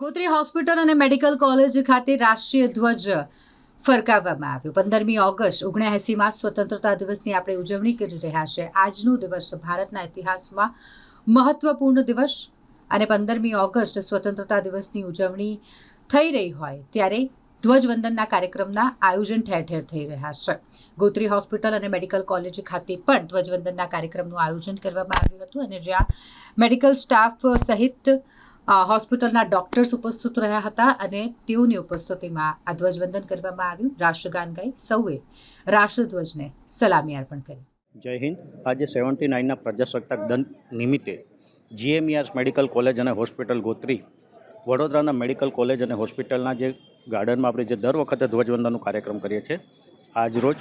Gotri hospital અને medical college ખાતે રાષ્ટ્રીય ધ્વજ ફરકાવવામાં આવ્યો. પંદરમી ઓગસ્ટ ઓગણએંસીમાં સ્વતંત્રતા દિવસની આપણે ઉજવણી કરી રહ્યા છે. આજનો દિવસ ભારતના ઇતિહાસમાં મહત્વપૂર્ણ દિવસ અને પંદરમી ઓગસ્ટ સ્વતંત્રતા દિવસની ઉજવણી થઈ રહી હોય ત્યારે ધ્વજવંદનના કાર્યક્રમના આયોજન ઠેર ઠેર થઈ રહ્યા છે. ગોત્રી હોસ્પિટલ અને મેડિકલ કોલેજ ખાતે પણ ધ્વજવંદનના કાર્યક્રમનું આયોજન કરવામાં આવ્યું હતું અને જ્યાં મેડિકલ સ્ટાફ સહિત હોસ્પિટલના ડોક્ટર્સ ઉપસ્થિત રહ્યા હતા અને તેઓની ઉપસ્થિતિમાં આ ધ્વજવંદન કરવામાં આવ્યું. રાષ્ટ્રગાન ગાઈ સૌએ રાષ્ટ્રધ્વજને સલામી અર્પણ કરી. જય હિન્દ. આજે સેવન્ટી નાઇનના પ્રજાસત્તાક દંત નિમિત્તે જીએમઈઆર્સ મેડિકલ કોલેજ અને હોસ્પિટલ ગોત્રી વડોદરાના મેડિકલ કોલેજ અને હોસ્પિટલના જે ગાર્ડનમાં આપણે જે દર વખતે ધ્વજવંદનનો કાર્યક્રમ કરીએ છીએ આજરોજ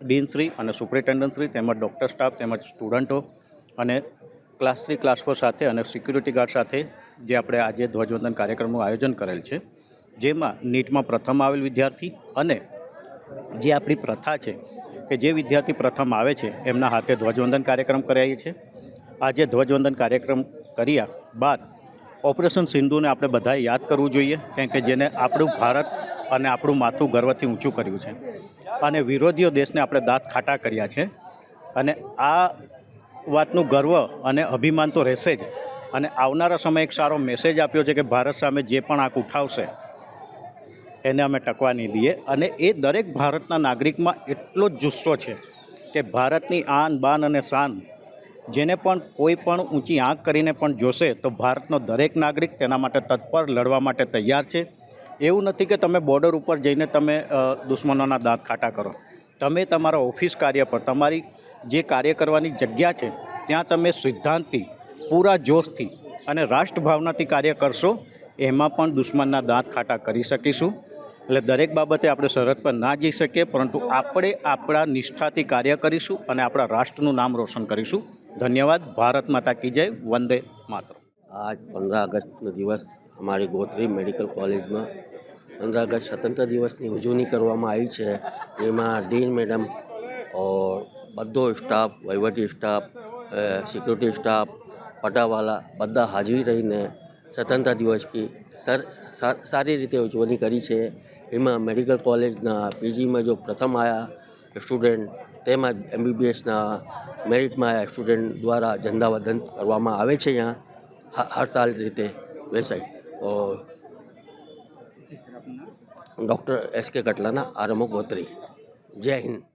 ડીનશ્રી અને સુપ્રિન્ટેન્ડન્ટશ્રી તેમજ ડૉક્ટર સ્ટાફ તેમજ સ્ટુડન્ટો અને ક્લાસ થ્રી, ક્લાસ ફોર સાથે અને સિક્યુરિટી ગાર્ડ સાથે જે આપણે આજે ધ્વજવંદન કાર્યક્રમનું આયોજન કરેલ છે, જેમાં નીટમાં પ્રથમ આવેલ વિદ્યાર્થી અને જે આપણી પ્રથા છે, કે જે વિદ્યાર્થી પ્રથમ આવે છે, એમના હાથે ધ્વજવંદન કાર્યક્રમ કરાવીએ છીએ. આજે ધ્વજવંદન કાર્યક્રમ કર્યા બાદ ઓપરેશન સિંધુને આપણે બધાએ યાદ કરવું જોઈએ કેમ કે જેને આપણું ભારત અને આપણું માથું ગર્વથી ઊંચું કર્યું છે. અને વિરોધીઓ દેશને આપણે દાંત ખાટા કર્યા છે. અને આ વાતનું ગર્વ અને અભિમાન તો રહેશે જ. અને આવનારા સમયે એક સારો મેસેજ આપ્યો છે કે ભારત સામે જે પણ આંખ ઉઠાવશે, એને અમે ટકવા નહીં દઈએ. અને એ દરેક ભારતના નાગરિકમાં એટલો જ જુસ્સો છે કે ભારતની આન, બાન અને શાન જેને પણ કોઈ પણ ઊંચી આંખ કરીને પણ જોશે તો ભારતનો દરેક નાગરિક તેના માટે તત્પર લડવા માટે તૈયાર છે. એવું નથી કે તમે બોર્ડર ઉપર જઈને તમે દુશ્મનોના દાંત ખાટા કરો. તમે તમારા ઓફિસ કાર્ય પર, તમારી જે કાર્ય કરવાની જગ્યા છે, ત્યાં તમે સિદ્ધાંતથી પૂરા જોશથી અને રાષ્ટ્રભાવનાથી કાર્ય કરશો, એમાં પણ દુશ્મનના દાંત ખાટા કરી શકીશું. એટલે દરેક બાબતે આપણે સરહદ પર ના જઈ શકીએ, પરંતુ આપણે આપણા નિષ્ઠાથી કાર્ય કરીશું અને આપણા રાષ્ટ્રનું નામ રોશન કરીશું. ધન્યવાદ. ભારત માતા કી જય. વંદે માત્ર આજ પંદર આગસ્ટનો દિવસ અમારી ગોત્રી મેડિકલ કોલેજમાં. પંદર આગસ્ટ સ્વતંત્ર દિવસની ઉજવણી કરવામાં આવી છે. એમાં ડીન મેડમ ઓર બધો સ્ટાફ, વહીવટી સ્ટાફ સિક્યુરિટી સ્ટાફ પટાવાલા બધા હાજરી રહીને સ્વતંત્રતા દિવસ સારી રીતે ઉજવણી કરી છે. એમાં મેડિકલ કોલેજના પીજીમાં જો પ્રથમ આવ્યા સ્ટુડન્ટ તેમજ એમબીબીએસના મેરિટમાં આવ્યા સ્ટુડન્ટ દ્વારા ઝંડાવદન કરવામાં આવે છે અહીંયા હર સાલ રીતે વેબસાઇટ ડૉક્ટર એસ કે કટલાના આરમો ગોત્રી. જય હિન્દ.